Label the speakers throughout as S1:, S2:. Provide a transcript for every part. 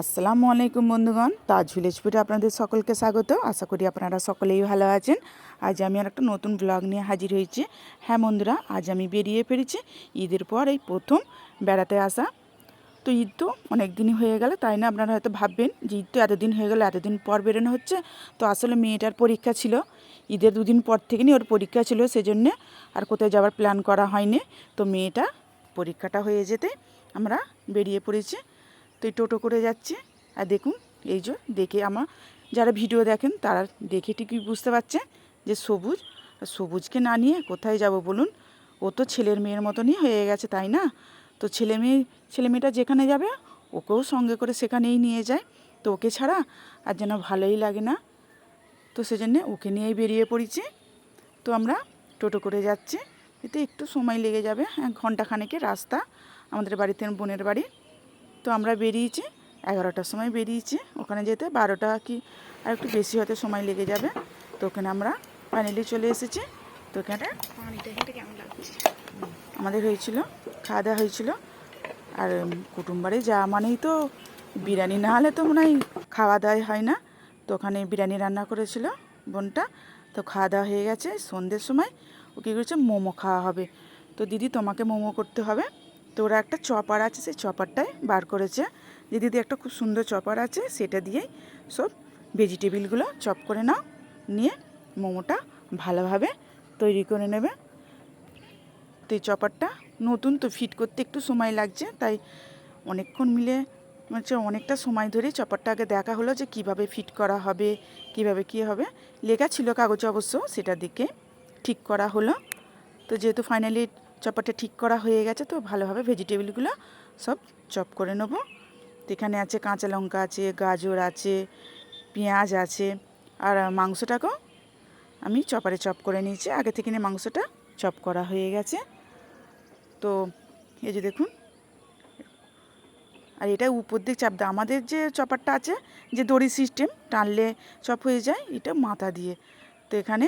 S1: আসসালামু আলাইকুম বন্ধুগণ তাজ ভিলেজ ফুডে আপনাদের সকলকে স্বাগত। আশা করি আপনারা সকলেই ভালো আছেন। আজ আমি আর একটা নতুন ব্লগ নিয়ে হাজির হয়েছি। হ্যাঁ বন্ধুরা, আজ আমি বেরিয়ে পেরেছি ঈদের পর এই প্রথম বেড়াতে আসা। তো ঈদ তো অনেক দিনই হয়ে গেল, তাই না আপনারা হয়তো ভাববেন যে ঈদ তো এতদিন হয়ে গেল, এতদিন পর বেরোনো হচ্ছে। তো আসলে মেয়েটার পরীক্ষা ছিল। ঈদের দুদিন পর থেকে নিয়ে ওর পরীক্ষা ছিল, সেজন্য আর কোথাও যাওয়ার প্ল্যান করা হয়নি। তো মেয়েটা পরীক্ষাটা হয়ে যেতে আমরা বেরিয়ে পড়েছি। তো এই টোটো করে যাচ্ছি। আর দেখুন, এই যে দেখে আমার যারা ভিডিও দেখেন, তারা দেখে ঠিকই বুঝতে পারছে যে সবুজ। সবুজকে না নিয়ে কোথায় যাব বলুন? ও তো ছেলের মেয়ের মতনই হয়ে গেছে, তাই না? তো ছেলে মেয়ে, ছেলে মেয়েটা যেখানে যাবে, ওকেও সঙ্গে করে সেখানেই নিয়ে যায়। তো ওকে ছাড়া আর যেন ভালোই লাগে না। তো সেজন্যে ওকে নিয়েই বেরিয়ে পড়েছি। তো আমরা টোটো করে যাচ্ছি। এতে একটু সময় লেগে যাবে হ্যাঁ ঘন্টাখানেকের রাস্তা। আমাদের বাড়িতে বোনের বাড়ি। তো আমরা বেরিয়েছি এগারোটার সময় বেরিয়েছি। ওখানে যেতে বারোটা কি আর একটু বেশি হতে সময় লেগে যাবে। তো ওখানে আমরা ফাইনালি চলে এসেছি। তো ওখানে আমাদের হয়েছিল খাওয়া দাওয়া হয়েছিল। আর কুটুম বাড়ি যাওয়া মানেই তো বিরিয়ানি না হলে তো মনে হয় খাওয়া দাওয়াই হয় না। তো ওখানে বিরিয়ানি রান্না করেছিল বোনটা। তো খাওয়া দাওয়া হয়ে গেছে সন্ধ্যের সময়। ও কী করেছে? মোমো খাওয়া হবে। তো দিদি তোমাকে মোমো করতে হবে। তো ওরা একটা চপার আছে, সেই চপারটাই বার করেছে। যে দিদি একটা খুব সুন্দর চপার আছে, সেটা দিয়েই সব ভেজিটেবিলগুলো চপ করে নাও, নিয়ে মোমোটা ভালোভাবে তৈরি করে নেবে। তো এই চপারটা নতুন তো ফিট করতে একটু সময় লাগছে, তাই অনেকক্ষণ মিলে হচ্ছে অনেকটা সময় ধরে চপারটা আগে দেখা হলো যে কীভাবে ফিট করা হবে, কীভাবে কি হবে। লেখা ছিল কাগজে অবশ্য, সেটা দিকে ঠিক করা হলো। তো যেহেতু ফাইনালি চপারটা ঠিক করা হয়ে গেছে তো ভালোভাবে ভেজিটেবিলগুলো সব চপ করে নেব। তো এখানে আছে কাঁচা লঙ্কা আছে, গাজর আছে, পেঁয়াজ আছে, আর মাংসটাকেও আমি চপারে চপ করে নিয়েছি। আগে থেকে নিয়ে মাংসটা চপ করা হয়ে গেছে। তো এই যে দেখুন, আর এটা উপর দিক চাপ দেয়, আমাদের যে চপারটা আছে, যে দড়ি সিস্টেম, টানলে চপ হয়ে যায়, এটা মাথা দিয়ে। তো এখানে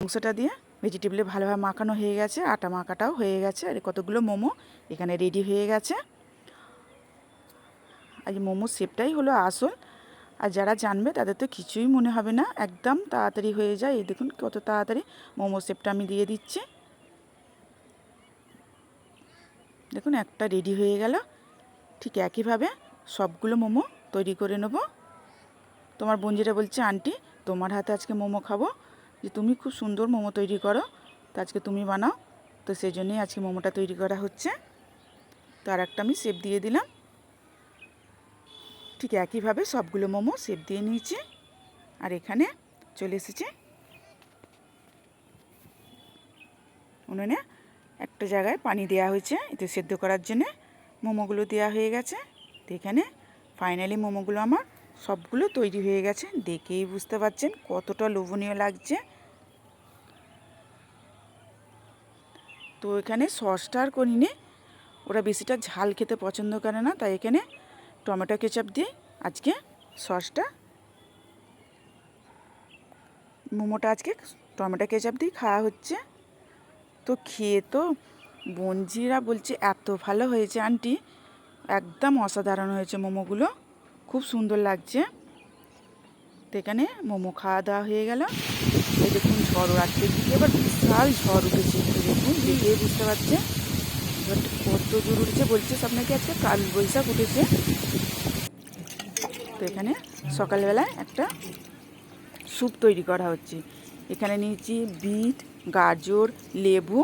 S1: মাংসটা দিয়ে ভেজিটেবলে ভালোভাবে মাখানো হয়ে গেছে, আটা মাখাটাও হয়ে গেছে, আর কতগুলো মোমো এখানে রেডি হয়ে গেছে। আর এই মোমোর শেপটাই হলো আসল। আর যারা জানবে তাদের তো কিছুই মনে হবে না, একদম তাড়াতাড়ি হয়ে যায়। এই দেখুন কত তাড়াতাড়ি মোমো শেপটা আমি দিয়ে দিচ্ছি। দেখুন একটা রেডি হয়ে গেল। ঠিক একইভাবে সবগুলো মোমো তৈরি করে নেব। তোমার বোনজিরা বলছে, আন্টি, তোমার হাতে আজকে মোমো খাব। যে তুমি খুব সুন্দর মোমো তৈরি করো, তো আজকে তুমি বানাও। তো সেই জন্যই আজকে মোমোটা তৈরি করা হচ্ছে। তো আর একটা আমি শেপ দিয়ে দিলাম। ঠিক একইভাবে সবগুলো মোমো শেপ দিয়ে নিয়েছি। আর এখানে চলে এসেছে। উনুনে একটা জায়গায় পানি দেওয়া হয়েছে, এতে সেদ্ধ করার জন্যে মোমোগুলো দেওয়া হয়ে গেছে। তো এখানে ফাইনালি মোমোগুলো আমার সবগুলো তৈরি হয়ে গেছে। দেখেই বুঝতে পারছেন কতটা লোভনীয় লাগছে। তো এখানে সসটা আর করিনি ওরা বেশিটা ঝাল খেতে পছন্দ করে না, তাই এখানে টমেটো কেচাপ দিয়ে আজকে সসটা মোমোটা আজকে টমেটো কেচাপ দিয়ে খাওয়া হচ্ছে। তো খেয়ে তো বঞ্জিরা বলছে, এত ভালো হয়েছে আন্টি। একদম অসাধারণ হয়েছে মোমোগুলো। খুব সুন্দর লাগছে। তো এখানে মোমো খাওয়া দাওয়া হয়ে গেল। এই দেখুন ঝড় রাত্রের দিকে এবার বিশাল ঝড় উঠেছে দেখুন দেখে বুঝতে পারছে। ঝড়টা কত জোর উঠেছে বলছে সব নাকি আজকে কাল বৈশাখ উঠেছে। তো এখানে সকালবেলায় একটা স্যুপ তৈরি করা হচ্ছে। এখানে নিয়েছি বিট, গাজর, লেবু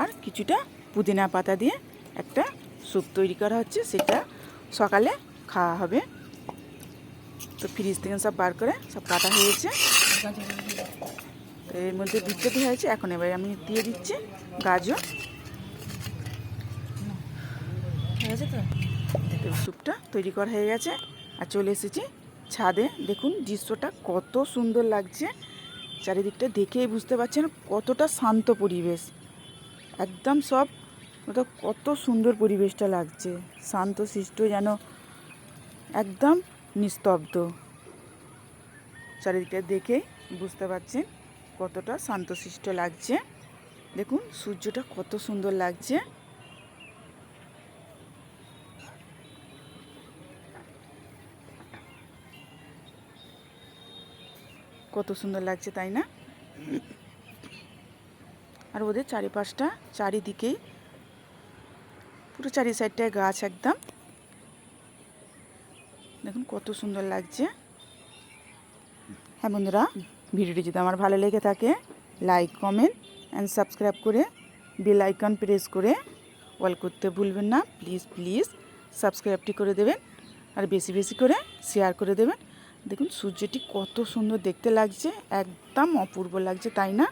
S1: আর কিছুটা পুদিনা পাতা দিয়ে একটা স্যুপ তৈরি করা হচ্ছে, সেটা সকালে খাওয়া হবে। তো ফ্রিজ থেকে সব বার করে সব কাটা হয়েছে। তো এর মধ্যে বিটটা দেওয়া হয়েছে। এখন এবার আমি দিয়ে দিচ্ছি গাজর। তো? স্যুপটা তৈরি করা হয়ে গেছে। আর চলে এসেছি ছাদে। দেখুন দৃশ্যটা কত সুন্দর লাগছে। চারিদিকটা দেখেই বুঝতে পারছেন কতটা শান্ত পরিবেশ। একদম সব ওটা কত সুন্দর পরিবেশটা লাগছে। শান্ত সৃষ্ট যেন একদম নিস্তব্ধ। চারিদিকটা দেখেই বুঝতে পারছেন কতটা শান্তশিষ্ট লাগছে। দেখুন, সূর্যটা কত সুন্দর লাগছে। কত সুন্দর লাগছে, তাই না? আর ওদের চারিপাশটা চারিদিকেই পুরো চারি সাইডটায় গাছ একদম। দেখুন, কত সুন্দর লাগছে। হ্যাঁ বন্ধুরা ভিডিওটি যদি আমার ভালো লেগে থাকে লাইক কমেন্ট অ্যান্ড সাবস্ক্রাইব করে বেল আইকন প্রেস করে অল করতে ভুলবেন না। প্লিজ প্লিজ সাবস্ক্রাইবটি করে দেবেন আর বেশি বেশি করে শেয়ার করে দেবেন। দেখুন, সূর্যটি কত সুন্দর দেখতে লাগছে, একদম অপূর্ব লাগছে, তাই না?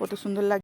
S1: কত সুন্দর লাগ